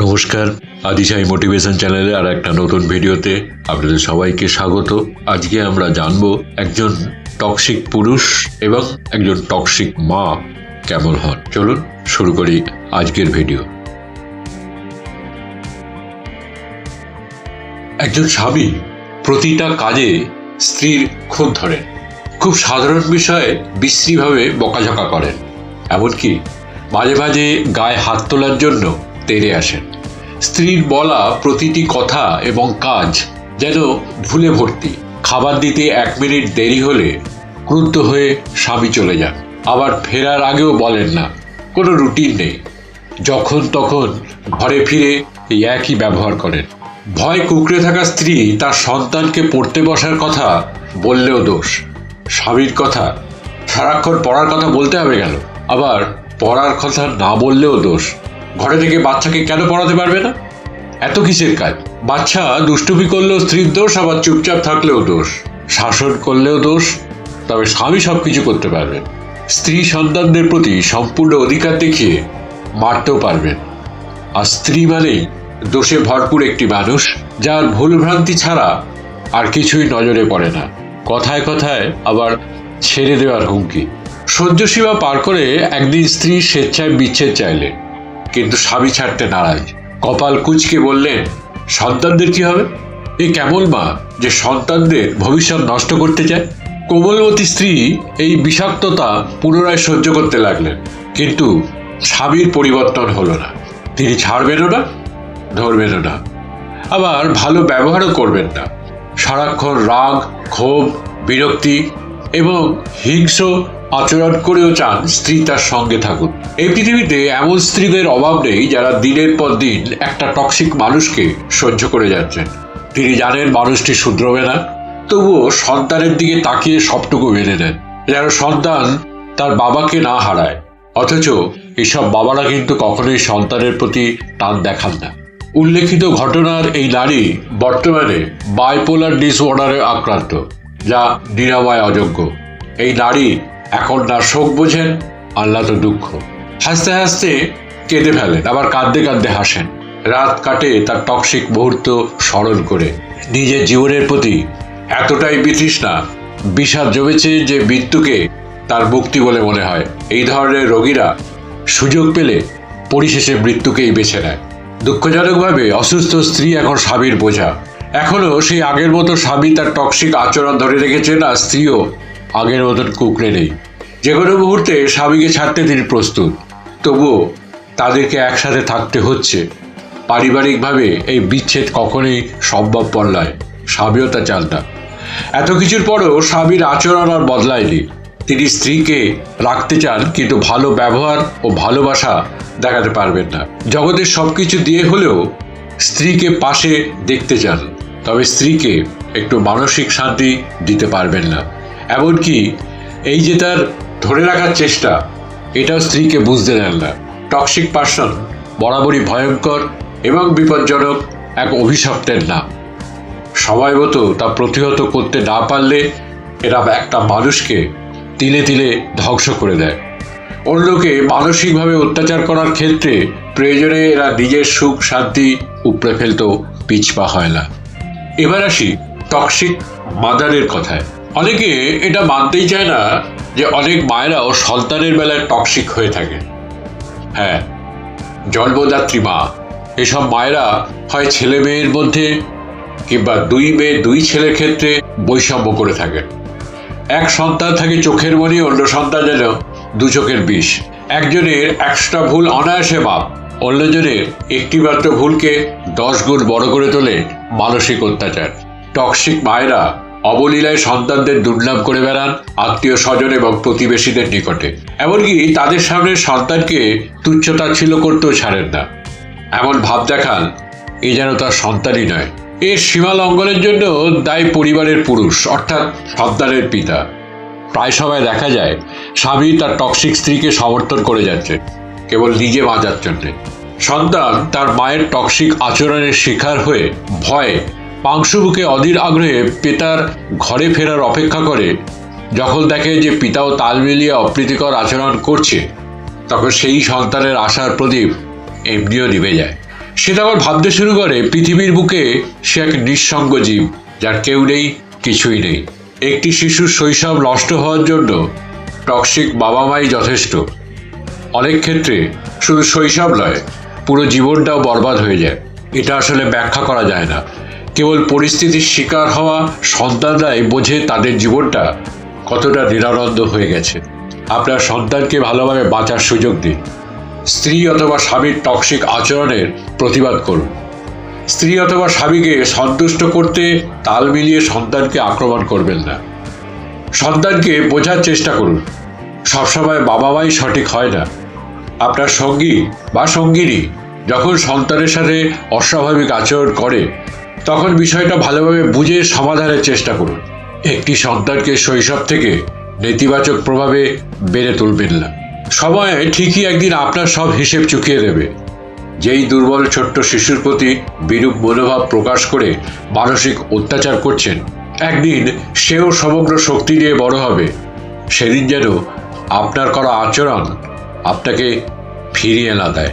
নমস্কার। আদিশাই মোটিভেশন চ্যানেলে আর একটা নতুন ভিডিওতে আপনাদের সবাইকে স্বাগত। আজকে আমরা জানব একজন টক্সিক পুরুষ এবং একজন টক্সিক মা কেমন হন। চলুন শুরু করি আজকের ভিডিও। একজন স্বামী প্রতিটা কাজে স্ত্রীর খোঁজ ধরেন। খুব সাধারণ বিষয়ে বিশ্রীভাবে বকাঝকা করেন। এমনকি মাঝে মাঝে গায়ে হাত তোলার জন্য তেড়ে আসেন। স্ত্রীর বলা প্রতিটি কথা এবং কাজ যেন ভুলে ভর্তি। খাবার দিতে এক মিনিট দেরি হলে ক্রুদ্ধ হয়ে স্বামী চলে যান। আবার ফেরার আগেও বলেন না, কোনো রুটিন নেই। যখন তখন ঘরে ফিরে এই একই ব্যবহার করেন। ভয় কুকড়ে থাকা স্ত্রী তার সন্তানকে পড়তে বসার কথা বললেও দোষ। স্বামীর কথা, সারাক্ষণ পড়ার কথা বলতে হবে গেল আবার পড়ার কথা না বললেও দোষ। ঘরে থেকে বাচ্চাকে কেন পড়াতে পারবে না? এত কিসের কাজ? বাচ্চা দুষ্টুমি করলেও স্ত্রীর দোষ, আবার চুপচাপ থাকলেও দোষ। শাসন করলেও দোষ, তবে স্বামী সব কিছু করতে পারবেন। স্ত্রী সন্তানদের প্রতি সম্পূর্ণ অধিকার দেখিয়ে মারতেও পারবেন। আর স্ত্রী মানেই দোষে ভরপুর একটি মানুষ, যার ভুলভ্রান্তি ছাড়া আর কিছুই নজরে পড়ে না। কথায় কথায় আবার ছেড়ে দেওয়ার হুমকি। সহ্য সীমা পার করে একদিন স্ত্রী স্বেচ্ছায় বিচ্ছেদ চাইলেন কিন্তু স্বামী ছাড়তে নারাজ। কপাল কুচকে বললেন, সন্তানদের কি হবে? এই কেমন মা যে সন্তানদের ভবিষ্যৎ নষ্ট করতে চায়? কোমলবতী স্ত্রী এই বিষাক্ততা পুনরায় সহ্য করতে লাগলেন, কিন্তু স্বামীর পরিবর্তন হলো না। তিনি ছাড়বেনও না, ধরবেনও না। আবার ভালো ব্যবহারও করবেন না। সারাক্ষণ রাগ, ক্ষোভ, বিরক্তি এবং হিংস্র আচরণ করেও চান স্ত্রী তার সঙ্গে থাকুন। এই পৃথিবীতে এমন স্ত্রীদের অভাব নেই যারা দিনের পর দিন একটা টক্সিক মানুষকে সহ্য করে যাচ্ছেন। তিনি জানেন মানুষটি শুধরবে না, তবুও সন্তানের দিকে তাকিয়ে সবটুকু মেনে দেন যেন সন্তান তার বাবাকে না হারায়, অথচ এসব বাবারা কিন্তু কখনোই সন্তানের প্রতি টান দেখান না। উল্লেখিত ঘটনার এই নারী বর্তমানে বাইপোলার ডিসঅর্ডারে আক্রান্ত, যা নিরাময় অযোগ্য। এই নারী এখন না শোক বোঝেন, আল্লাহ তো দুঃখ। হাসতে হাসতে কেঁদে ফেলেন, আবার কাঁদতে কাঁদতে হাসেন। রাত কাটে তার টক্সিক মুহূর্ত স্মরণ করে। নিজের জীবনের প্রতি এতটাই বিতৃষ্ণা, বিষাদ জমেছে যে মৃত্যুকে তার মুক্তি বলে মনে হয়। এই ধরনের রোগীরা সুযোগ পেলে পরিশেষে মৃত্যুকেই বেছে নেয়। দুঃখজনকভাবে অসুস্থ স্ত্রী এখন স্বামীর বোঝা। এখনও সেই আগের মতো স্বামী তার টক্সিক আচরণ ধরে রেখেছে না স্ত্রীও আগের মতন কুকড়ে নেই। যে কোনো মুহূর্তে স্বামীকে ছাড়তে তিনি প্রস্তুত। তবুও তাদেরকে একসাথে থাকতে হচ্ছে। পারিবারিকভাবে এই বিচ্ছেদ কখনোই সম্ভবপর নয় স্বামীও তা চান না। এত কিছুর পরেও স্বামীর আচরণ আর বদলায়নি। তিনি স্ত্রীকে রাখতে চান, কিন্তু ভালো ব্যবহার ও ভালোবাসা দেখাতে পারবেন না। জগতের সব কিছু দিয়ে হলেও স্ত্রীকে পাশে দেখতে চান, তবে স্ত্রীকে একটু মানসিক শান্তি দিতে পারবেন না। এমনকি এই যে তার ধরে রাখার চেষ্টা, এটাও স্ত্রীকে বুঝতে দেন না। টক্সিক পার্সন বরাবরই ভয়ঙ্কর এবং বিপজ্জনক এক অভিশপ্তের নাম। সময় মতো তা প্রতিহত করতে না পারলে এরা একটা মানুষকে তিলে তিলে ধ্বংস করে দেয়। অন্যকে মানসিকভাবে অত্যাচার করার ক্ষেত্রে প্রয়োজনে এরা নিজের সুখ, শান্তি উপড়ে ফেলতেও পিছপা হয় না। এবার আসি টক্সিক মাদারের কথায়। অনেকে এটা মানতেই চায় না যে অনেক মায়েরাও সন্তানের বেলায় টক্সিক হয়ে থাকে। হ্যাঁ জন্মদাত্রী মা, এসব মায়েরা হয় ছেলে মেয়ের মধ্যে কিংবা দুই মেয়ে দুই ছেলের ক্ষেত্রে বৈষম্য করে থাকে। এক সন্তান থাকে চোখের মনি, অন্য সন্তান যেন দু চোখের বিষ। একজনের একশোটা ভুল অনায়াসে মাপ, অন্যজনের একটি মাত্র ভুলকে দশ গুণ বড় করে তোলে মানসিক অত্যাচার। টক্সিক মায়েরা অবলীলায় সন্তানদের দুর্নাম করে বেড়ান আত্মীয় স্বজন এবং প্রতিবেশীদের নিকটে। এমনকি তাদের সামনে সন্তানকে তুচ্ছতা ছিল করতেও ছাড়েন না। এমন ভাব দেখান, এ যেন তার সন্তানই নয়। এর সীমা লঙ্ঘনের জন্য দায়ী পরিবারের পুরুষ, অর্থাৎ সন্তানের পিতা। প্রায় সময় দেখা যায়, স্বামী তার টক্সিক স্ত্রীকে সমর্থন করে যাচ্ছে কেবল নিজে বাঁচার জন্যে। সন্তান তার মায়ের টক্সিক আচরণের শিকার হয়ে ভয়ে পাংশুবুকে অধীর আগ্রহে পিতার ঘরে ফেরার অপেক্ষা করে। যখন দেখে যে পিতাও তাল মিলিয়ে অপ্রীতিকর আচরণ করছে, তখন সেই সন্তানের আশার প্রদীপ এমনিও নিভে যায়। সে তখন ভাবতে শুরু করে, পৃথিবীর বুকে সে এক নিঃসঙ্গ জীব, যার কেউ নেই, কিছুই নেই। একটি শিশুর শৈশব নষ্ট হওয়ার জন্য টক্সিক বাবা মাই যথেষ্ট। অনেক ক্ষেত্রে শুধু শৈশব নয়, পুরো জীবনটাও বরবাদ হয়ে যায়। এটা আসলে ব্যাখ্যা করা যায় না। কেবল পরিস্থিতির শিকার হওয়া সন্তানরাই বোঝে তাদের জীবনটা কতটা নিরানন্দ হয়ে গেছে। আপনার সন্তানকে ভালোভাবে বাঁচার সুযোগ দিন। স্ত্রী অথবা স্বামীর টক্সিক আচরণের প্রতিবাদ করুন। স্ত্রী অথবা স্বামীকে সন্তুষ্ট করতে তাল মিলিয়ে সন্তানকে আক্রমণ করবেন না। সন্তানকে বোঝার চেষ্টা করুন। সবসময় বাবা মাই সঠিক হয় না। আপনার সঙ্গী বা সঙ্গিনী যখন সন্তানের সাথে অস্বাভাবিক আচরণ করে তখন বিষয়টা ভালোভাবে বুঝে সমাধানের চেষ্টা করুন। একটি সন্তানকে শৈশব থেকে নেতিবাচক প্রভাবে বেড়ে তুলবেন না। সময় ঠিকই একদিন আপনার সব হিসেব চুকিয়ে দেবে। যেই দুর্বল ছোট্ট শিশুর প্রতি বিরূপ মনোভাব প্রকাশ করে মানসিক অত্যাচার করছেন, একদিন সেও সমগ্র শক্তি নিয়ে বড় হবে। সেদিন যেন আপনার করা আচরণ আপনাকে ফিরিয়ে না দেয়।